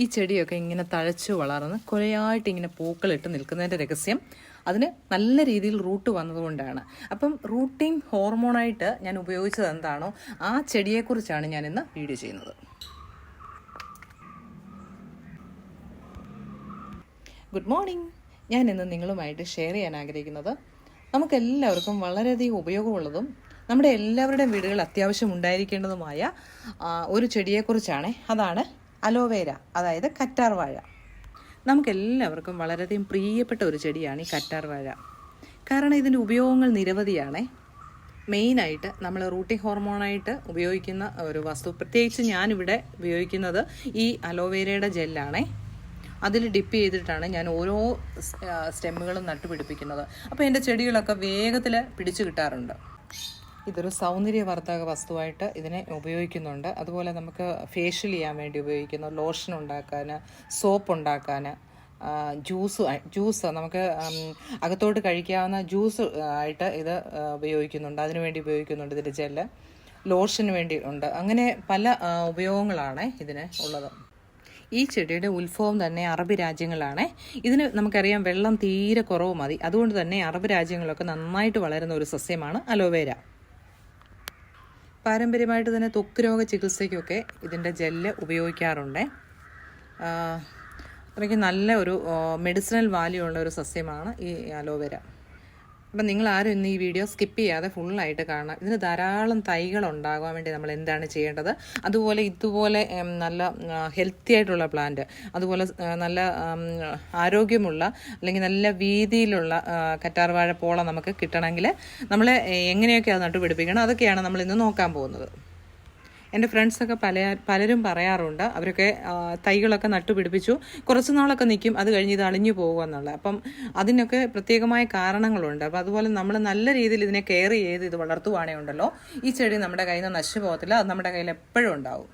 ഈ ചെടിയൊക്കെ ഇങ്ങനെ തഴച്ചു വളർന്ന് കുറേയായിട്ട് ഇങ്ങനെ പൂക്കളിട്ട് നിൽക്കുന്നതിന്റെ രഹസ്യം അതിന് നല്ല രീതിയിൽ റൂട്ട് വന്നതുകൊണ്ടാണ്. അപ്പം റൂട്ടിംഗ് ഹോർമോണായിട്ട് ഞാൻ ഉപയോഗിച്ചത് എന്താണോ ആ ചെടിയെക്കുറിച്ചാണ് ഞാൻ ഇന്ന് വീഡിയോ ചെയ്യുന്നത്. Good morning. ഞാൻ ഇന്ന് നിങ്ങളുമായിട്ട് ഷെയർ ചെയ്യാൻ ആഗ്രഹിക്കുന്നത് നമുക്കെല്ലാവർക്കും വളരെയധികം ഉപയോഗമുള്ളതും നമ്മുടെ എല്ലാവരുടെയും വീടുകളിൽ അത്യാവശ്യം ഉണ്ടായിരിക്കേണ്ടതുമായ ഒരു ചെടിയെക്കുറിച്ചാണ്. അതാണ് അലോവേര അതായത് കറ്റാർവാഴ നമുക്കെല്ലാവർക്കും വളരെയധികം പ്രിയപ്പെട്ട ഒരു ചെടിയാണ് ഈ കറ്റാർവാഴ കാരണം ഇതിന്റെ ഉപയോഗങ്ങൾ നിരവധിയാണേ. മെയിനായിട്ട് നമ്മൾ റൂട്ടിംഗ് ഹോർമോണായിട്ട് ഉപയോഗിക്കുന്ന ഒരു വസ്തു പ്രത്യേകിച്ച് ഞാനിവിടെ ഉപയോഗിക്കുന്നത് ഈ അലോവേരയുടെ ജെല്ലാണേ. അതിൽ ഡിപ്പ് ചെയ്തിട്ടാണ് ഞാൻ ഓരോ സ്റ്റെമ്മുകളും നട്ടുപിടിപ്പിക്കുന്നത്. അപ്പോൾ എന്റെ ചെടികളൊക്കെ വേഗത്തിൽ പിടിച്ചു കിട്ടാറുണ്ട്. ഇതൊരു സൗന്ദര്യവർദ്ധക വസ്തുവായിട്ട് ഇതിനെ ഉപയോഗിക്കുന്നുണ്ട്. അതുപോലെ നമുക്ക് ഫേഷ്യൽ ചെയ്യാൻ വേണ്ടി ഉപയോഗിക്കുന്നു. ലോഷൻ ഉണ്ടാക്കാൻ സോപ്പ് ഉണ്ടാക്കാൻ ജ്യൂസ് ജ്യൂസ് നമുക്ക് അകത്തോട്ട് കഴിക്കാവുന്ന ജ്യൂസ് ആയിട്ട് ഇത് ഉപയോഗിക്കുന്നുണ്ട്. അതിനുവേണ്ടി ഉപയോഗിക്കുന്നുണ്ട് ഇതിന്റെ ജെല്ല് ലോഷന് വേണ്ടി ഉണ്ട്. അങ്ങനെ പല ഉപയോഗങ്ങളാണ് ഇതിന് ഉള്ളത്. ഈ ചെടിയുടെ ഉത്ഭവം തന്നെ അറബ് രാജ്യങ്ങളാണ്. ഇതിന് നമുക്കറിയാം വെള്ളം തീരെ കുറവ് മതി. അതുകൊണ്ട് തന്നെ അറബ് രാജ്യങ്ങളൊക്കെ നന്നായിട്ട് വളരുന്ന ഒരു സസ്യമാണ് അലോവേര. പാരമ്പര്യമായിട്ട് തന്നെ ത്വക്ക് രോഗ ചികിത്സയ്ക്കൊക്കെ ഇതിന്റെ ജെല്ല് ഉപയോഗിക്കാറുണ്ട്. അത്രയ്ക്ക് നല്ല ഒരു മെഡിസിനൽ വാല്യൂ ഉള്ള ഒരു സസ്യമാണ് ഈ അലോവേര അപ്പം നിങ്ങൾ ആരും ഇന്ന് ഈ വീഡിയോ സ്കിപ്പ് ചെയ്യാതെ ഫുള്ളായിട്ട് കാണാം ഇതിന് ധാരാളം തൈകൾ ഉണ്ടാകാൻ വേണ്ടി നമ്മൾ എന്താണ് ചെയ്യേണ്ടത്? അതുപോലെ ഇതുപോലെ നല്ല ഹെൽത്തി ആയിട്ടുള്ള പ്ലാന്റ് അതുപോലെ നല്ല ആരോഗ്യമുള്ള അല്ലെങ്കിൽ നല്ല വീതിയിലുള്ള കറ്റാർവാഴ പോള നമുക്ക് കിട്ടണമെങ്കിൽ നമ്മൾ എങ്ങനെയൊക്കെ അത് നട്ടുപിടിപ്പിക്കണം? അതൊക്കെയാണ് നമ്മൾ ഇന്ന് നോക്കാൻ പോകുന്നത്. എന്റെ ഫ്രണ്ട്സൊക്കെ പല പലരും പറയാറുണ്ട്. അവരൊക്കെ തൈകളൊക്കെ നട്ടുപിടിപ്പിച്ചു കുറച്ച് നാളൊക്കെ നിൽക്കും അത് കഴിഞ്ഞ് ഇത് അളിഞ്ഞു പോകുമെന്നുള്ളത് അപ്പം അതിനൊക്കെ പ്രത്യേകമായ കാരണങ്ങളുണ്ട്. അപ്പം അതുപോലെ നമ്മൾ നല്ല രീതിയിൽ ഇതിനെ കെയർ ചെയ്ത് ഇത് വളർത്തുവാണെങ്കിൽ ഉണ്ടല്ലോ ഈ ചെടി നമ്മുടെ കയ്യിൽ നിന്ന് നശിച്ചു പോകത്തില്ല. അത് നമ്മുടെ കയ്യിൽ എപ്പോഴും ഉണ്ടാവും.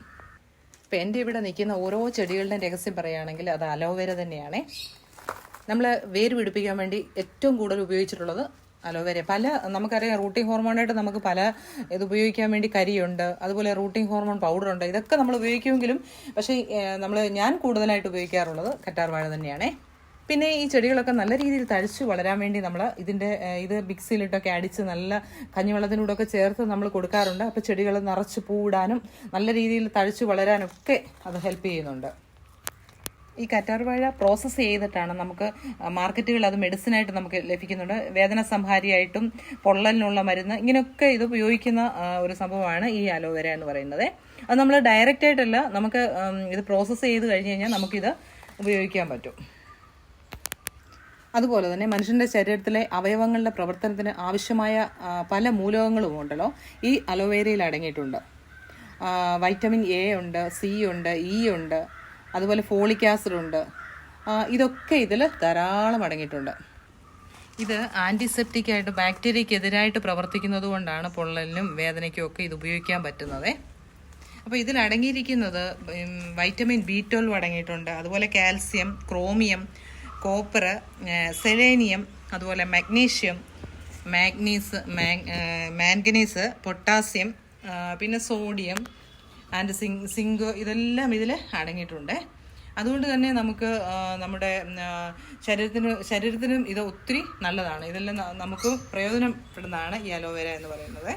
ഇപ്പം എന്റെ ഇവിടെ നിൽക്കുന്ന ഓരോ ചെടികളുടെയും രഹസ്യം പറയുകയാണെങ്കിൽ അത് അലോവേര തന്നെയാണ്. നമ്മൾ വേര് പിടിപ്പിക്കാൻ വേണ്ടി ഏറ്റവും കൂടുതൽ ഉപയോഗിച്ചിട്ടുള്ളത് അലോവേര. പല നമുക്കറിയാം റൂട്ടിംഗ് ഹോർമോണായിട്ട് നമുക്ക് പല ഇത് ഉപയോഗിക്കാൻ വേണ്ടി കരിയുണ്ട്. അതുപോലെ റൂട്ടിംഗ് ഹോർമോൺ പൗഡർ ഉണ്ട് ഇതൊക്കെ നമ്മൾ ഉപയോഗിക്കുമെങ്കിലും പക്ഷേ നമ്മൾ ഞാൻ കൂടുതലായിട്ട് ഉപയോഗിക്കാറുള്ളത് കറ്റാർവാഴ തന്നെയാണേ. പിന്നെ ഈ ചെടികളൊക്കെ നല്ല രീതിയിൽ തഴച്ചു വളരാൻ വേണ്ടി നമ്മൾ ഇതിന്റെ ഇത് മിക്സിയിലിട്ടൊക്കെ അടിച്ച് നല്ല കഞ്ഞിവെള്ളത്തിനൂടെയൊക്കെ ചേർത്ത് നമ്മൾ കൊടുക്കാറുണ്ട്. അപ്പോൾ ചെടികൾ നിറച്ച് പൂവിടാനും നല്ല രീതിയിൽ തഴച്ചു വളരാനൊക്കെ അത് ഹെൽപ്പ് ചെയ്യുന്നുണ്ട്. ഈ കറ്റാർവാഴ പ്രോസസ്സ് ചെയ്തിട്ടാണ് നമുക്ക് മാർക്കറ്റുകളിൽ അത് മെഡിസിനായിട്ട് നമുക്ക് ലഭിക്കുന്നുണ്ട്. വേദന സംഹാരിയായിട്ടും പൊള്ളലിനുള്ള മരുന്ന് ഇങ്ങനെയൊക്കെ ഇത് ഉപയോഗിക്കുന്ന ഒരു സംഭവമാണ് ഈ അലോവേര എന്ന് പറയുന്നത്. അത് നമ്മൾ ഡയറക്റ്റ് ആയിട്ടല്ല നമുക്ക് ഇത് പ്രോസസ്സ് ചെയ്ത് കഴിഞ്ഞ് കഴിഞ്ഞാൽ നമുക്കിത് ഉപയോഗിക്കാൻ പറ്റും. അതുപോലെ തന്നെ മനുഷ്യന്റെ ശരീരത്തിലെ അവയവങ്ങളുടെ പ്രവർത്തനത്തിന് ആവശ്യമായ പല മൂലകങ്ങളും ഉണ്ടല്ലോ ഈ അലോവേരയിൽ അടങ്ങിയിട്ടുണ്ട്. വൈറ്റമിൻ എ ഉണ്ട് സി ഉണ്ട് ഇ ഉണ്ട് അതുപോലെ ഫോളിക് ആസിഡ് ഉണ്ട് ഇതൊക്കെ ഇതിൽ ധാരാളം അടങ്ങിയിട്ടുണ്ട്. ഇത് ആന്റിസെപ്റ്റിക് ആയിട്ട് ബാക്ടീരിയക്കെതിരായിട്ട് പ്രവർത്തിക്കുന്നത് കൊണ്ടാണ് പൊള്ളലിനും വേദനയ്ക്കും ഒക്കെ ഇത് ഉപയോഗിക്കാൻ പറ്റുന്നത്. അപ്പോൾ ഇതിൽ അടങ്ങിയിരിക്കുന്നത് വൈറ്റമിൻ ബി ട്വൽവ് അടങ്ങിയിട്ടുണ്ട്. അതുപോലെ കാൽസ്യം ക്രോമിയം കോപ്പർ സെലേനിയം അതുപോലെ മഗ്നീഷ്യം മാഗ്നീസ് മാംഗനീസ് പൊട്ടാസ്യം പിന്നെ സോഡിയം ആൻഡ് സിങ് സിങ്ക് ഇതെല്ലാം ഇതിൽ അടങ്ങിയിട്ടുണ്ട്. അതുകൊണ്ട് തന്നെ നമുക്ക് നമ്മുടെ ശരീരത്തിന് ശരീരത്തിനും ഇത് ഒത്തിരി നല്ലതാണ്. ഇതെല്ലാം നമുക്ക് പ്രയോജനപ്പെടുന്നതാണ് ഈ അലോവേര എന്ന് പറയുന്നത്.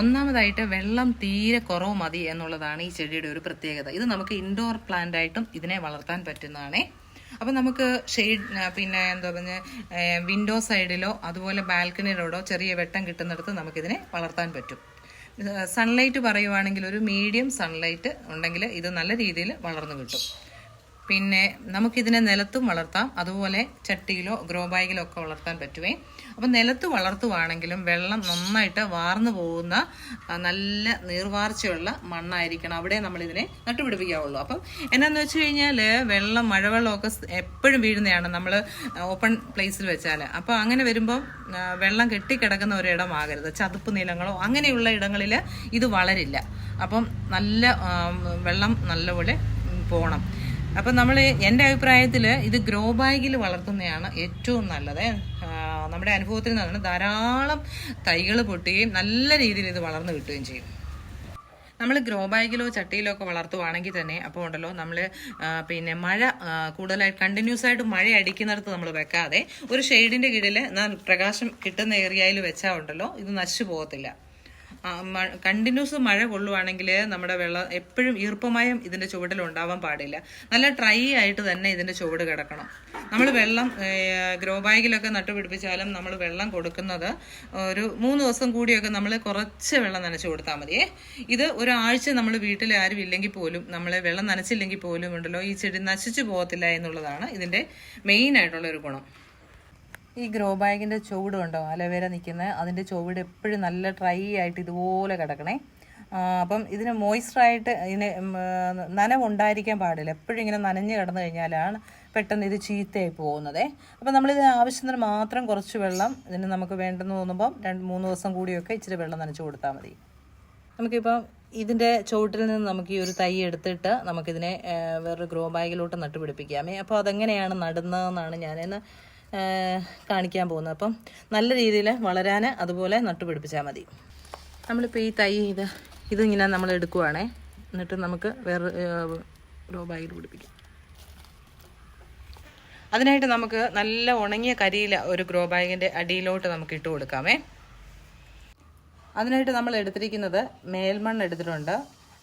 ഒന്നാമതായിട്ട് വെള്ളം തീരെ കുറവ് മതി എന്നുള്ളതാണ് ഈ ചെടിയുടെ ഒരു പ്രത്യേകത. ഇത് നമുക്ക് ഇൻഡോർ പ്ലാന്റ് ആയിട്ടും ഇതിനെ വളർത്താൻ പറ്റുന്നതാണ്. അപ്പം നമുക്ക് ഷെയ്ഡ് പിന്നെ എന്താ പറഞ്ഞ വിൻഡോ സൈഡിലോ അതുപോലെ ബാൽക്കണിയിലോടോ ചെറിയ വെട്ടം കിട്ടുന്നിടത്ത് നമുക്കിതിനെ വളർത്താൻ പറ്റും. സൺലൈറ്റ് പറയുവാണെങ്കിൽ ഒരു മീഡിയം സൺലൈറ്റ് ഉണ്ടെങ്കിൽ ഇത് നല്ല രീതിയിൽ വളർന്നു കിട്ടും. പിന്നെ നമുക്കിതിനെ നിലത്തും വളർത്താം. അതുപോലെ ചട്ടിയിലോ ഗ്രോ ബാഗിലോ ഒക്കെ വളർത്താൻ പറ്റുമേ അപ്പം നിലത്ത് വളർത്തുവാണെങ്കിലും വെള്ളം നന്നായിട്ട് വാർന്നു പോകുന്ന നല്ല നീർവാർച്ചയുള്ള മണ്ണായിരിക്കണം. അവിടെ നമ്മളിതിനെ നട്ടുപിടിപ്പിക്കാവുള്ളൂ. അപ്പം എന്നാന്ന് വെച്ച് കഴിഞ്ഞാൽ വെള്ളം മഴവെള്ളമൊക്കെ എപ്പോഴും വീഴുന്നതാണ് നമ്മൾ ഓപ്പൺ പ്ലേസിൽ വെച്ചാൽ അപ്പോൾ അങ്ങനെ വരുമ്പം വെള്ളം കെട്ടിക്കിടക്കുന്ന ഒരിടമാകരുത്. ചതുപ്പ് നിലങ്ങളോ അങ്ങനെയുള്ള ഇടങ്ങളിൽ ഇത് വളരില്ല. അപ്പം നല്ല വെള്ളം നല്ലപോലെ പോകണം അപ്പം നമ്മൾ എന്റെ അഭിപ്രായത്തിൽ ഇത് ഗ്രോ ബാഗിൽ വളർത്തുന്നതാണ് ഏറ്റവും നല്ലത്. നമ്മുടെ അനുഭവത്തിൽ നിന്നാണ് ധാരാളം തൈകൾ പൊട്ടുകയും നല്ല രീതിയിൽ ഇത് വളർന്നു കിട്ടുകയും ചെയ്യും. നമ്മൾ ഗ്രോ ബാഗിലോ ചട്ടിയിലോ ഒക്കെ വളർത്തുവാണെങ്കിൽ തന്നെ അപ്പോൾ ഉണ്ടല്ലോ നമ്മൾ പിന്നെ മഴ കൂടുതലായിട്ട് കണ്ടിന്യൂസ് ആയിട്ട് മഴ അടിക്കുന്നിടത്ത് നമ്മൾ വെക്കാതെ ഒരു ഷെയ്ഡിന്റെ കീഴിൽ പ്രകാശം കിട്ടുന്ന ഏരിയയിൽ വെച്ചാൽ ഉണ്ടല്ലോ ഇത് നശിച്ചു പോകത്തില്ല. കണ്ടിന്യൂസ് മഴ കൊള്ളുവാണെങ്കിൽ നമ്മുടെ വെള്ളം എപ്പോഴും ഈർപ്പമയം ഇതിന്റെ ചുവടിൽ ഉണ്ടാവാൻ പാടില്ല. നല്ല ഡ്രൈ ആയിട്ട് തന്നെ ഇതിന്റെ ചുവട് കിടക്കണം. നമ്മൾ വെള്ളം ഗ്രോ ബാഗിലൊക്കെ നട്ടുപിടിപ്പിച്ചാലും നമ്മൾ വെള്ളം കൊടുക്കുന്നത് ഒരു മൂന്ന് ദിവസം കൂടിയൊക്കെ നമ്മൾ കുറച്ച് വെള്ളം നനച്ചു കൊടുത്താൽ മതിയേ ഇത് ഒരാഴ്ച നമ്മൾ വീട്ടിൽ ആരും ഇല്ലെങ്കിൽ പോലും നമ്മൾ വെള്ളം നനച്ചില്ലെങ്കിൽ പോലും ഉണ്ടല്ലോ ഈ ചെടി നശിച്ചു പോകത്തില്ല എന്നുള്ളതാണ് ഇതിന്റെ മെയിൻ ആയിട്ടുള്ള ഒരു ഗുണം. ഈ ഗ്രോ ബാഗിന്റെ ചുവട് കണ്ടോ? അലവേര നിൽക്കുന്നത് അതിന്റെ ചുവട് എപ്പോഴും നല്ല ഡ്രൈ ആയിട്ട് ഇതുപോലെ കിടക്കണേ. അപ്പം ഇതിന് മോയ്സ്ചറായിട്ട് ഇതിന് നനവുണ്ടായിരിക്കാൻ പാടില്ല. എപ്പോഴും ഇങ്ങനെ നനഞ്ഞ് കിടന്നു കഴിഞ്ഞാലാണ് പെട്ടെന്ന് ഇത് ചീത്തയായി പോകുന്നത്. അപ്പം നമ്മളിത് ആവശ്യത്തിന് മാത്രം കുറച്ച് വെള്ളം ഇതിന് നമുക്ക് വേണ്ടെന്ന് തോന്നുമ്പം രണ്ട് മൂന്ന് ദിവസം കൂടിയൊക്കെ ഇച്ചിരി വെള്ളം നനച്ച് കൊടുത്താൽ മതി. നമുക്കിപ്പം ഇതിന്റെ ചുവട്ടിൽ നിന്ന് നമുക്ക് ഈ ഒരു തൈ എടുത്തിട്ട് നമുക്കിതിനെ വേറൊരു ഗ്രോ ബാഗിലോട്ട് നട്ടുപിടിപ്പിക്കാമേ അപ്പോൾ അതെങ്ങനെയാണ് നടുന്നതെന്നാണ് ഞാനിന്ന് കാണിക്കാൻ പോകുന്നത്. അപ്പം നല്ല രീതിയിൽ വളരാൻ അതുപോലെ നട്ടുപിടിപ്പിച്ചാൽ മതി. നമ്മളിപ്പോൾ ഈ തൈ ഇത് ഇതിങ്ങനെ നമ്മൾ എടുക്കുവാണേ. എന്നിട്ട് നമുക്ക് വേറെ ഗ്രോ ബാഗിൽ പിടിപ്പിക്കാം. അതിനായിട്ട് നമുക്ക് നല്ല ഉണങ്ങിയ കരിയില ഒരു ഗ്രോ ബാഗിന്റെ അടിയിലോട്ട് നമുക്ക് ഇട്ട് കൊടുക്കാമേ. അതിനായിട്ട് നമ്മൾ എടുത്തിരിക്കുന്നത് മേൽമണ്ണ് എടുത്തിട്ടുണ്ട്.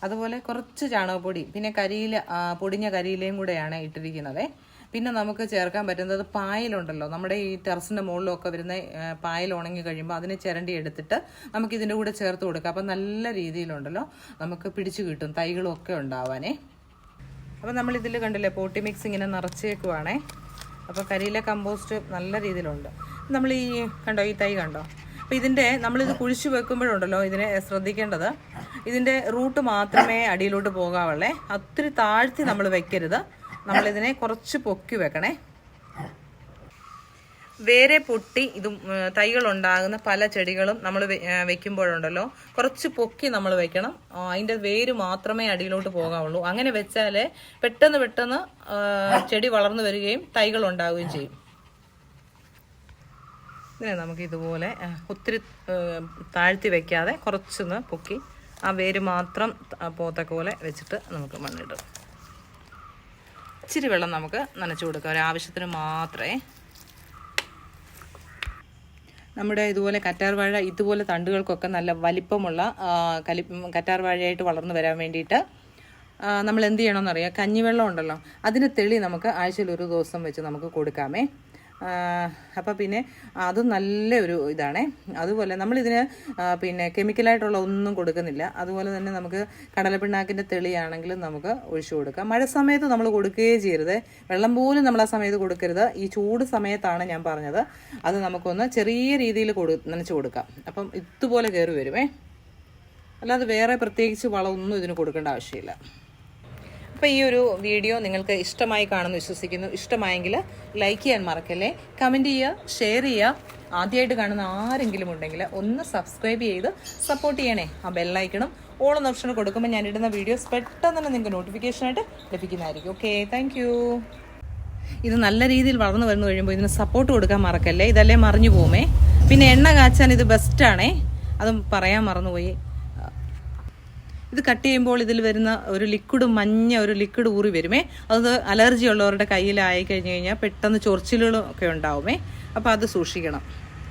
അതുപോലെ കുറച്ച് ചാണകപ്പൊടി പിന്നെ കരിയില പൊടിഞ്ഞ കരിയിലയും കൂടെയാണ് ഇട്ടിരിക്കുന്നത്. പിന്നെ നമുക്ക് ചേർക്കാൻ പറ്റുന്നത് പായലുണ്ടല്ലോ. നമ്മുടെ ഈ ടെറസിന്റെ മുകളിലൊക്കെ വരുന്ന പായൽ ഉണങ്ങി കഴിയുമ്പോൾ അതിനെ ചിരണ്ടി എടുത്തിട്ട് നമുക്ക് ഇതിന്റെ കൂടെ ചേർത്ത് കൊടുക്കാം. അപ്പം നല്ല രീതിയിലുണ്ടല്ലോ നമുക്ക് പിടിച്ചു കിട്ടും തൈകളും ഒക്കെ ഉണ്ടാവാനേ. അപ്പം നമ്മൾ കണ്ടില്ലേ പോട്ടി മിക്സ് ഇങ്ങനെ നിറച്ചേക്കുവാണേ. അപ്പോൾ കരിയില കമ്പോസ്റ്റ് നല്ല രീതിയിലുണ്ട്. നമ്മൾ ഈ കണ്ടോ ഈ തൈ കണ്ടോ? അപ്പോൾ ഇതിന്റെ നമ്മളിത് കുഴിച്ചു വെക്കുമ്പോഴുണ്ടല്ലോ ഇതിനെ ശ്രദ്ധിക്കേണ്ടത്. ഇതിന്റെ റൂട്ട് മാത്രമേ അടിയിലോട്ട് പോകാവുള്ളേ. ഒത്തിരി താഴ്ത്തി നമ്മൾ വെക്കരുത്. നമ്മളിതിനെ കുറച്ച് പൊക്കി വെക്കണേ. വേറെ പൊട്ടി ഇത് തൈകൾ ഉണ്ടാകുന്ന പല ചെടികളും നമ്മൾ വെക്കുമ്പോഴുണ്ടല്ലോ. കുറച്ച് പൊക്കി നമ്മൾ വെക്കണം. അതിന്റെ വേര് മാത്രമേ അടിയിലോട്ട് പോകാവുള്ളൂ. അങ്ങനെ വെച്ചാലേ പെട്ടെന്ന് പെട്ടെന്ന് ചെടി വളർന്നു വരികയും തൈകൾ ഉണ്ടാവുകയും ചെയ്യും. ഇതിനെ നമുക്ക് ഇതുപോലെ ഒത്തിരി താഴ്ത്തി വെക്കാതെ കുറച്ചൊന്ന് പൊക്കി ആ വേര് മാത്രം പോത്തക്ക പോലെ വെച്ചിട്ട് നമുക്ക് മണ്ണിടും. ഇച്ചിരി വെള്ളം നമുക്ക് നനച്ചു കൊടുക്കാം. ഒരാവശ്യത്തിന് മാത്രമേ. നമ്മുടെ ഇതുപോലെ കറ്റാർവാഴ ഇതുപോലെ തണ്ടുകൾക്കൊക്കെ നല്ല വലിപ്പമുള്ള കലി കറ്റാർവാഴയായിട്ട് വളർന്നു വരാൻ വേണ്ടിയിട്ട് നമ്മൾ എന്ത് ചെയ്യണമെന്നറിയാം? കഞ്ഞിവെള്ളം ഉണ്ടല്ലോ. അതിന് തെളി നമുക്ക് ആഴ്ചയിൽ ഒരു ദിവസം വെച്ച് നമുക്ക് കൊടുക്കാമേ. അപ്പോൾ പിന്നെ അത് നല്ല ഒരു ഇതാണേ. അതുപോലെ നമ്മളിതിന് പിന്നെ കെമിക്കലായിട്ടുള്ള ഒന്നും കൊടുക്കുന്നില്ല. അതുപോലെ തന്നെ നമുക്ക് കടലപ്പിണ്ണാക്കിന്റെ തെളിയാണെങ്കിലും നമുക്ക് ഒഴിച്ചു കൊടുക്കാം. മഴ സമയത്ത് നമ്മൾ കൊടുക്കുകയേ ചെയ്യരുത്. വെള്ളം പോലും നമ്മൾ ആ സമയത്ത് കൊടുക്കരുത്. ഈ ചൂട് സമയത്താണ് ഞാൻ പറഞ്ഞത്. അത് നമുക്കൊന്ന് ചെറിയ രീതിയിൽ കൊടു നനച്ച് കൊടുക്കാം. അപ്പം ഇതുപോലെ കയറി വരുമേ. അല്ലാതെ വേറെ പ്രത്യേകിച്ച് വളമൊന്നും ഇതിന് കൊടുക്കേണ്ട ആവശ്യമില്ല. അപ്പോൾ ഈ ഒരു വീഡിയോ നിങ്ങൾക്ക് ഇഷ്ടമായി കാണുമെന്ന് വിശ്വസിക്കുന്നു. ഇഷ്ടമായെങ്കിൽ ലൈക്ക് ചെയ്യാൻ മറക്കല്ലേ. കമന്റ് ചെയ്യുക ഷെയർ ചെയ്യുക. ആദ്യമായിട്ട് കാണുന്ന ആരെങ്കിലും ഉണ്ടെങ്കിൽ ഒന്ന് സബ്സ്ക്രൈബ് ചെയ്ത് സപ്പോർട്ട് ചെയ്യണേ. ആ ബെല്ലൈക്കണം ഓളം ഓപ്ഷൻ കൊടുക്കുമ്പോൾ ഞാൻ ഇടുന്ന വീഡിയോസ് പെട്ടെന്ന് തന്നെ നിങ്ങൾക്ക് നോട്ടിഫിക്കേഷനായിട്ട് ലഭിക്കുന്നതായിരിക്കും. ഓക്കെ താങ്ക് ഇത് നല്ല രീതിയിൽ വളർന്നു വരുന്നു കഴിയുമ്പോൾ ഇതിന് സപ്പോർട്ട് കൊടുക്കാൻ മറക്കല്ലേ. ഇതല്ലേ മറിഞ്ഞു പോകുമേ പിന്നെ എണ്ണ കാച്ചാൻ ഇത് ബെസ്റ്റാണേ അതും പറയാൻ മറന്നുപോയി. ഇത് കട്ട് ചെയ്യുമ്പോൾ ഇതിൽ വരുന്ന ഒരു ലിക്വിഡ് മഞ്ഞ ഒരു ലിക്വിഡ് ഊറി വരുമേ. അത് അലർജി ഉള്ളവരുടെ കയ്യിലായി കഴിഞ്ഞ് കഴിഞ്ഞാൽ പെട്ടെന്ന് ചൊറിച്ചിലുകളൊക്കെ ഉണ്ടാവുമേ. അപ്പോൾ അത് സൂക്ഷിക്കണം.